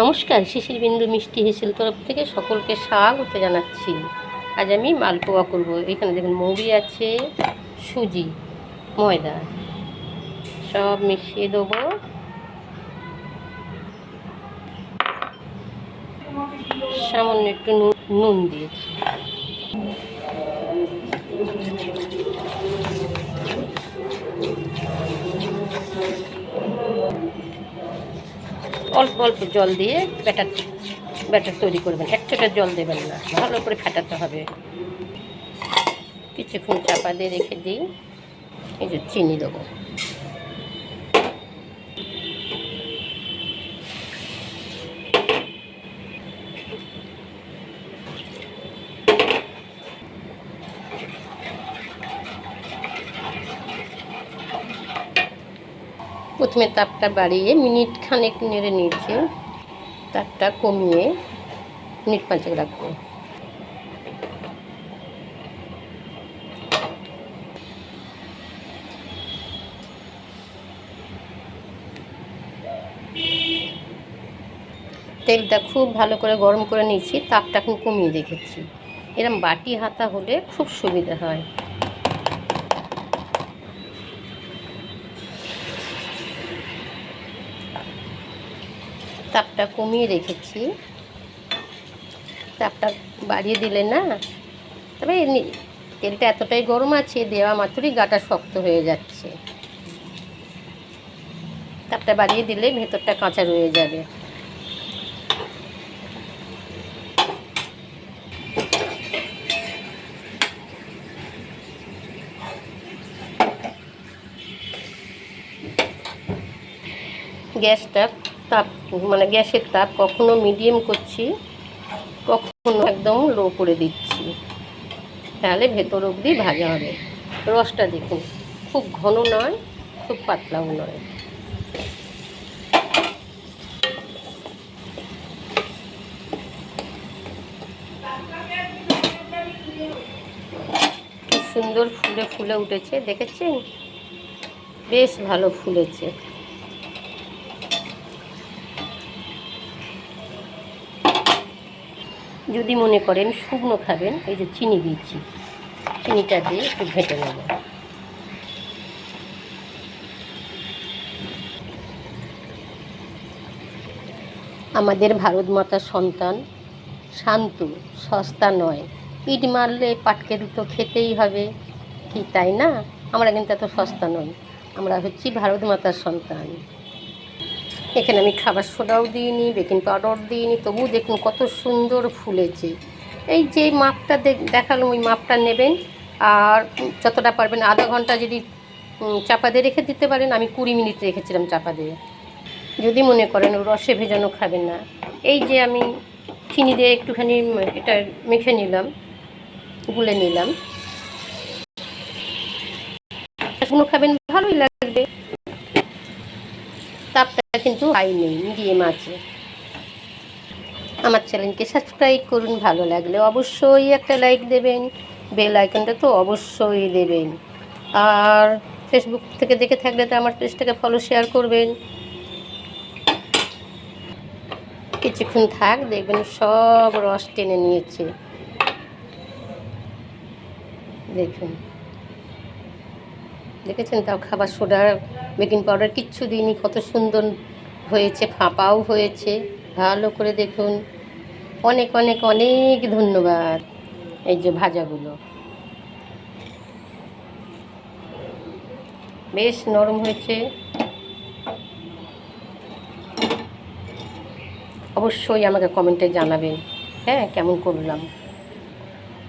নমস্কার শিশির বিন্দু মিষ্টি হেসেল তরফ থেকে সকলকে স্বাগত জানাচ্ছি। আজ আমি মালপোয়া করব। এখানে দেখুন মৌরি আছে, সুজি, ময়দা, সব মিশিয়ে দেবো। সামান্য একটু নুন দিয়েছি। অল্প অল্প জল দিয়ে ব্যাটার ব্যাটার তৈরি করবেন। এক জল দেবেন না, ভালো করে ফাটাতে হবে। কিছুক্ষণ চাপা দিয়ে রেখে দিই। এই যে চিনি দেবো। প্রথমে তাপটা বাড়িয়ে মিনিট খানেক নেড়ে নিয়েছি। তাপটা কমিয়ে মিনিট পাঁচেক রাখব। তেলটা খুব ভালো করে গরম করে নিয়েছি, তাপটা এখন কমিয়ে রেখেছি এরম বাটি হাতা হলে খুব সুবিধা হয়। তাপটা কমিয়ে রেখেছি। তাপটা বাড়িয়ে দিলে না, তবে তেলটা এতটাই গরম আছে, দেওয়া মাত্রই গাটা শক্ত হয়ে যাচ্ছে। তাপটা বাড়িয়ে দিলে ভেতরটা কাঁচা রয়ে যাবে। গ্যাসটা তাপ মানে গ্যাসের তাপ কখনো মিডিয়াম করছি, কখনো একদম লো করে দিচ্ছি। তাহলে ভেতর অবধি ভাজা হবে। রসটা দেখুন, খুব ঘন নয়, খুব পাতলাও নয়। সুন্দর ফুলে ফুলে উঠেছে, দেখেছেন? বেশ ভালো ফুলেছে। যদি মনে করেন শুকনো খাবেন, এই যে চিনি দিচ্ছি, চিনিটা দিয়ে একটু ঘেঁটে নেব। আমাদের ভারত মাতার সন্তান শান্ত, সস্তা নয়। ইট মারলে পাটকেল তো খেতেই হবে কি তাই না? আমরা কিন্তু এত সস্তা নই। আমরা হচ্ছি ভারত মাতার সন্তান। এখানে আমি খাবার সোডাও দিইনি, বেকিং পাউডার দিইনি তবু দেখুন কত সুন্দর ফুলেছে। এই যে মাপটা দেখালাম, ওই মাপটা নেবেন, আর যতটা পারবেন আধা ঘণ্টা যদি চাপা দিয়ে রেখে দিতে পারেন, আমি কুড়ি মিনিট রেখেছিলাম চাপা দিয়ে। যদি মনে করেন রসে ভেজানো খাবেন না। এই যে আমি চিনি দিয়ে একটুখানি এটা মেখে নিলাম, গুলে নিলাম। শুকনো খাবেন, ভালোই লাগবে। তাপটা কিন্তু হাই নেই মিডিয়াম আছে। আমার চ্যানেলকে সাবস্ক্রাইব করুন, ভালো লাগলে অবশ্যই একটা লাইক দেবেন বেল আইকনটা তো অবশ্যই দেবেন। আর ফেসবুক থেকে দেখে থাকলে তো আমার পেজটাকে ফলো শেয়ার করবেন। কিছুক্ষণ থাক, দেখবেন সব রস টেনে নিয়েছে। দেখুন। দেখেছেন তাও খাবার সোডা বেকিং পাউডার কিচ্ছু দিইনি, কত সুন্দর হয়েছে, ফাঁপাও হয়েছে, ভালো করে দেখুন। অনেক অনেক অনেক ধন্যবাদ এই যে ভাজাগুলো। বেশ নরম হয়েছে। অবশ্যই আমাকে কমেন্টে জানাবেন হ্যাঁ কেমন করলাম।